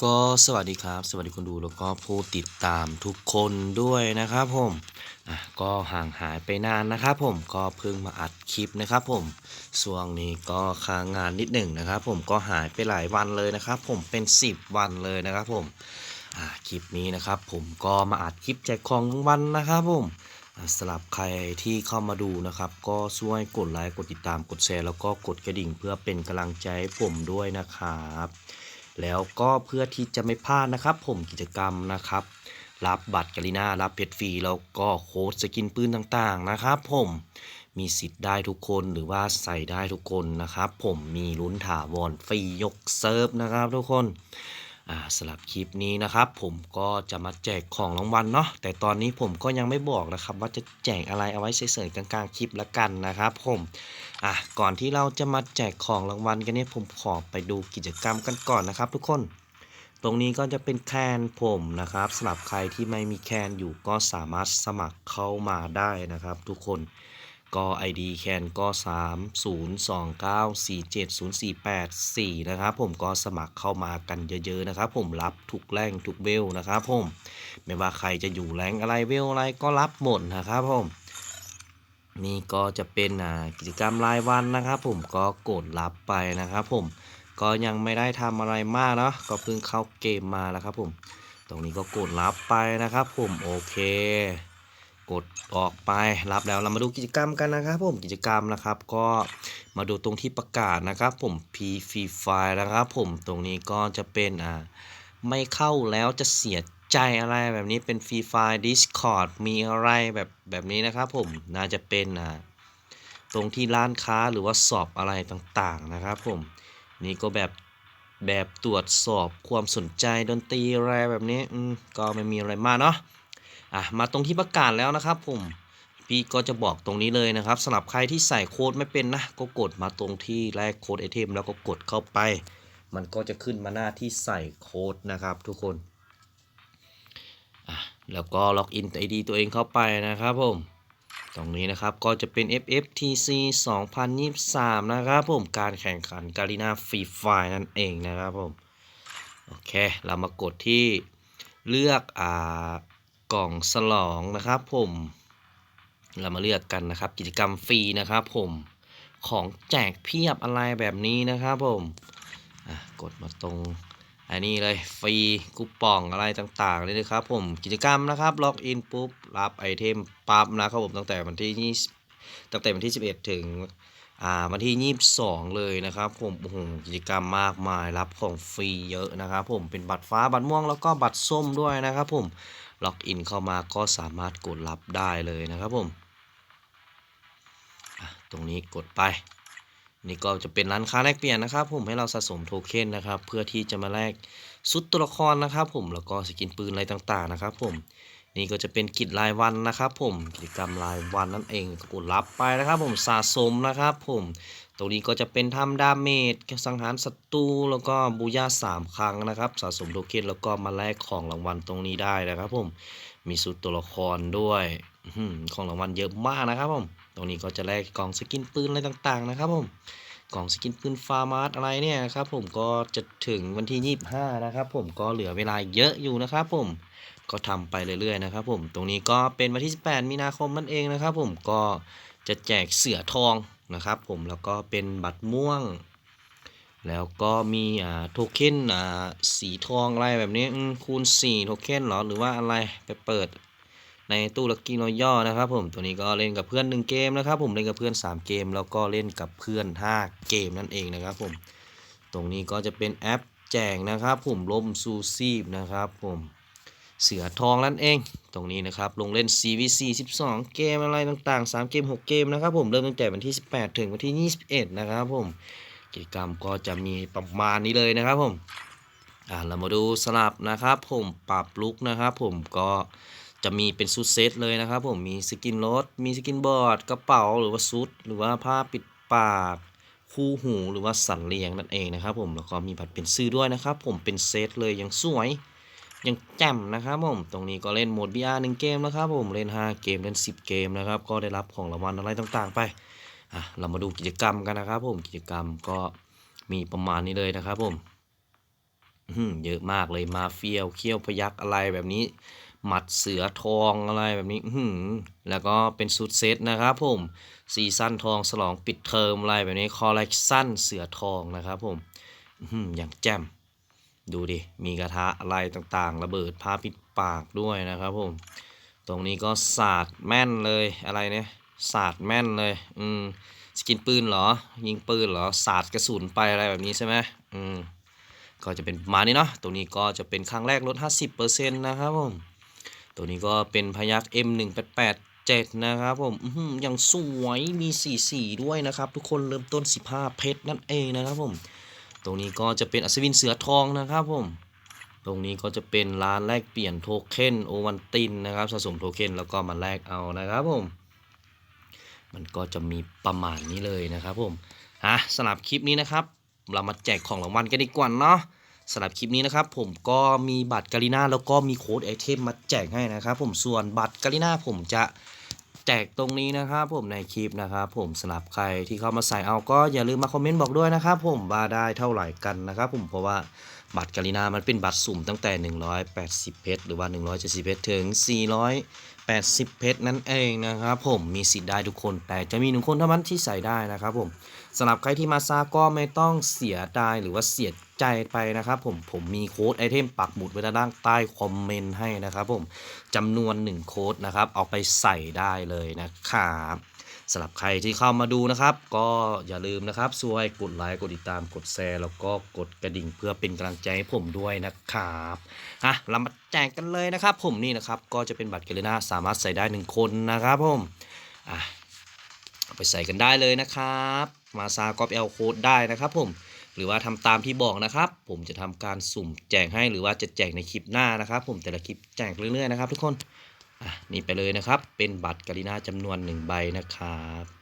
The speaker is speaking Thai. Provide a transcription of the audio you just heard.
ก็สวัสดีครับ สวัสดีคนดูแล้วก็ผู้ติดตามทุกคนด้วยนะครับผมอะก็ห่างหายไปนานนะครับผมก็เพิ่งมาอัดคลิปนะครับผมช่วงนี้ก็ค้างงานนิดหนึ่งนะครับผมก็หายไปหลายวันเลยนะครับผมเป็น 10 วันเลยนะครับผมอะคลิปนี้นะครับผมก็มาอัดคลิปแจกของรางวัลนะครับผมสำหรับใครที่เข้ามาดูนะครับ ก็ช่วยกดไลค์กดติดตามกดแชร์แล้วก็กดกระดิ่งเพื่อเป็นกำลังใจให้ผมด้วยนะครับ แล้วก็เพื่อที่จะไม่พลาดนะครับ ผมกิจกรรมนะครับ รับบัตรกาลิน่ารับเพชรฟรีแล้วก็โค้ดสกินปืนต่างๆนะครับ ผมมีสิทธิ์ได้ทุกคนหรือว่าใส่ได้ทุกคนนะครับ ผมมีลุ้นถาวรฟรียกเซิร์ฟนะครับ ทุกคน สำหรับคลิปนี้นะครับ ผมก็จะมาแจกของรางวัลเนาะแต่ตอนนี้ผมก็ยังไม่บอกนะครับ ว่าจะแจกอะไรเอาไว้เฉยๆกลางๆคลิปละกันนะครับผมอะก่อนที่เราจะมาแจกของรางวัลกันเนี่ยผมขอไปดูกิจกรรมกันก่อนนะครับ ทุกคนตรงนี้ก็จะเป็นแคนผมนะครับสำหรับใครที่ไม่มีแคนอยู่ก็สามารถสมัครเข้ามาได้นะครับ ทุกคน ก็ ID แคนก็3029470484นะครับผมก็สมัครเข้ามากันเยอะๆนะครับผมรับทุกแรงทุกเวลนะครับผมไม่ว่าใครจะอยู่แรงอะไรเวลอะไรก็รับหมดนะครับผมนี่ก็จะเป็นกิจกรรมรายวันนะครับผมก็กดรับไปนะครับผมก็ยังไม่ได้ทำอะไรมากเนาะก็เพิ่งเข้าเกมมาแล้วครับผม ตรงนี้ก็กดรับไปนะครับผมโอเค กดออกไปรับแล้วเรามาดูกิจกรรมกันนะครับ ผมกิจกรรมนะครับ ก็มาดูตรงที่ประกาศนะครับ ผม P Free Fire นะครับ ผมตรงนี้ก็จะเป็นอ่าไม่เข้าแล้วจะเสียใจอะไรแบบนี้เป็นฟรีไฟล์ Discord มีอะไรแบบแบบนี้นะครับ ผมน่าจะเป็นอ่าตรงที่ร้านค้าหรือว่าสอบอะไรต่างๆนะครับ ผมนี่ก็แบบแบบตรวจสอบความสนใจดนตรีอะไรแบบนี้ก็ไม่มีอะไรมากเนาะ อะมาตรงที่ประกาศแล้วนะครับผมพี่ก็จะบอกตรงนี้เลยนะครับสำหรับใครที่ใส่โค้ดไม่เป็นนะก็กดมาตรงที่แรกโค้ดไอเทมแล้วก็กดเข้าไป มันก็จะขึ้นมาหน้าที่ใส่โค้ดนะครับ ทุกคนอะแล้วก็ล็อกอิน ID ตัวเองเข้าไปนะครับผมตรงนี้นะครับก็จะเป็น FFTC 2023 นะครับผมการแข่งขันการีนาฟรีไฟนั่นเองนะครับผมโอเค เรามากดที่เลือกอ่า กล่องสลองนะครับผมเรามาเลือกกันนะครับ กิจกรรมฟรีนะครับผมของแจกเพียบอะไรแบบนี้นะครับผมกดมาตรงอันนี้เลยฟรีคูปองอะไรต่างๆเลยนะครับผมกิจกรรมนะครับล็อกอินปุ๊บรับไอเทมปั๊บนะครับผมตั้งแต่วันที่ 20 ตั้งแต่วันที่ 11 ถึงวันที่ 22 เลยนะครับผมโอ้โหกิจกรรมมากมายรับของฟรีเยอะนะครับผมเป็นบัตรฟ้าบัตรม่วงแล้วก็บัตรส้มด้วยนะครับผม ล็อกอินเข้ามาก็สามารถกดรับได้เลยนะครับผมตรงนี้กดไป นี่ก็จะเป็นร้านค้าแลกเปลี่ยนนะครับ ผมให้เราสะสมโทเค็นนะครับ เพื่อที่จะมาแลกชุดตัวละครนะครับ ผมแล้วก็สกินปืนอะไรต่างๆนะครับ ผมนี่ก็จะเป็นกิจรายวันนะครับ ผมกิจกรรมรายวันนั่นเองกดรับไปนะครับ ผมสะสมนะครับ ผม รงนี้ก็จะเป็นทำดาเมจสังหารศัตรูแล้วก็บูย่าสามครั้งนะครับ สะสมโทเค็นแล้วก็มาแลกของรางวัลตรงนี้ได้นะครับผมมีชุดตัวละครด้วยของรางวัลเยอะมากนะครับผมตรงนี้ก็จะแลกกล่องสกินปืนอะไรต่างๆนะครับผมกล่องสกินปืนฟาร์มาร์อะไรเนี่ยครับผมก็จะถึงวันที่ 25 นะครับผมก็เหลือเวลาเยอะอยู่นะครับผมก็ทำไปเรื่อยๆนะครับผมตรงนี้ก็เป็นวันที่ 18 มีนาคมนั่นเองนะครับผมก็จะแจกเสือทอง นะครับผมแล้วก็เป็นบัตรม่วง แล้วก็มีอ่าโทเค็นอ่าสีทองอะไรแบบนี้คูณ4โทเค็นหรอหรือว่าอะไรไปเปิดในตู้ลักกี้รอย่อนะครับผมตัวนี้ก็เล่นกับเพื่อน 1 เกมนะครับผมเล่นกับเพื่อน 3 เกม แล้วก็เล่นกับเพื่อน 5 เกมนั่นเองนะครับผมตรงนี้ก็จะเป็นแอปแจกนะครับผมล่มซูซีบนะครับผม เสือทองนั่นเอง ตรงนี้นะครับ ลงเล่น CVC 12 เกมอะไรต่างๆ 3 เกม 6 เกมนะครับผมเริ่มตั้งแต่วันที่ 18 ถึงวันที่ 21 นะครับผมกิจกรรมก็จะมีประมาณนี้เลยนะครับผมอ่าเรามาดูสลับนะครับผมปรับลุกนะครับผมก็จะมีเป็นชุดเซตเลยนะครับผมมีสกินรถ มีสกินบอร์ดกระเป๋าหรือว่าชุดหรือว่าผ้าปิดปากคู่หูหรือว่าสันเลียงนั่นเองนะครับผมแล้วก็มีบัตรเป็นซื้อด้วยนะครับผมเป็นเซตเลยยังสวย ยังแจ่มนะครับผม ตรงนี้ก็เล่นโหมด VR 1 เกมนะครับผม เล่น 5 เกม เล่น 10 เกมนะครับ ก็ได้รับของรางวัลอะไรต่างๆ ไป อะ เรามาดูกิจกรรมกันนะครับผม กิจกรรมก็มีประมาณนี้เลยนะครับผมเยอะมากเลย มาเฟียวเขี้ยวพยักอะไรแบบนี้ หมัดเสือทองอะไรแบบนี้แล้วก็เป็นชุดเซตนะครับผม ซีซั่นทองฉลองปิดเทอมอะไรแบบนี้ คอลเลกชันเสือทองนะครับผมอื้อหืออย่างแจ่ม ดูดิ มีกระทะอะไรต่างๆ ระเบิดผ้าปิดปากด้วยนะครับผม ตรงนี้ก็สาดแม่นเลยอะไรเนี่ยสาดแม่นเลย อืมสกินปืนเหรอ ยิงปืนเหรอสาดกระสุนไปอะไรแบบนี้ใช่ไหมอืมก็จะเป็นมานี้เนาะตัวนี้ก็จะเป็นครั้งแรกลด 50%นะครับผม ตัวนี้ก็เป็นพยัก M1887 นะครับผมอย่างสวยมีสีสีด้วยนะครับ ทุกคนเริ่มต้น 15 เพชรนั่นเองนะครับผม ตรงนี้ก็จะเป็นอัศวินเสือทองนะครับผม ตรงนี้ก็จะเป็นร้านแลกเปลี่ยนโทเค็นโอวันตินนะครับสะสมโทเค็นแล้วก็มาแลกเอานะครับผม มันก็จะมีประมาณนี้เลยนะครับผมอะสำหรับคลิปนี้นะครับ เรามาแจกของรางวัลกันดีกว่าเนาะสำหรับคลิปนี้นะครับผมก็มีบัตรกาลิน่าแล้วก็มีโค้ดไอเทมมาแจกให้นะครับผมส่วนบัตรกาลิน่าผมจะ แจกตรงนี้นะครับผมในคลิปนะครับผมสำหรับใครที่เข้ามาใส่เอาก็อย่าลืมมาคอมเมนต์บอกด้วยนะครับผมว่าได้เท่าไหร่กันนะครับผมเพราะว่า บัตรกาลิน่ามันเป็นบัตรสุ่มตั้งแต่ 180 เพชรหรือว่า 170 เพชรถึง 480 เพชรนั่นเองนะครับผมมีสิทธิ์ได้ทุกคน แต่จะมีหนึ่งคนเท่านั้นที่ใส่ได้นะครับผมสำหรับใครที่มาซาก็ไม่ต้องเสียดายหรือว่าเสียใจไปนะครับผมผมมีโค้ดไอเทมปักหมุดไว้ด้านล่างใต้คอมเมนต์ให้นะครับผมจำนวน 1 โค้ดนะครับเอาไปใส่ได้เลยนะครับ สำหรับใครที่เข้ามาดูนะครับ ก็อย่าลืมนะครับช่วยกดไลค์กดติดตามกดแชร์แล้วก็กดกระดิ่งเพื่อเป็นกำลังใจให้ผมด้วยนะครับอะเรามาแจกกันเลยนะครับ ผมนี่นะครับก็จะเป็นบัตรเกลนาสามารถใส่ได้หนึ่งคนนะครับผมอะไปใส่กันได้เลยนะครับ มาซากอปเอลโค้ดได้นะครับ ผมหรือว่าทำตามที่บอกนะครับ ผมจะทำการสุ่มแจกให้หรือว่าจะแจกในคลิปหน้านะครับ ผมแต่ละคลิปแจกเรื่อยๆนะครับ ทุกคน นี่ไปเลยนะครับ เป็นบัตรกรีนาจำนวนหนึ่งใบนะครับ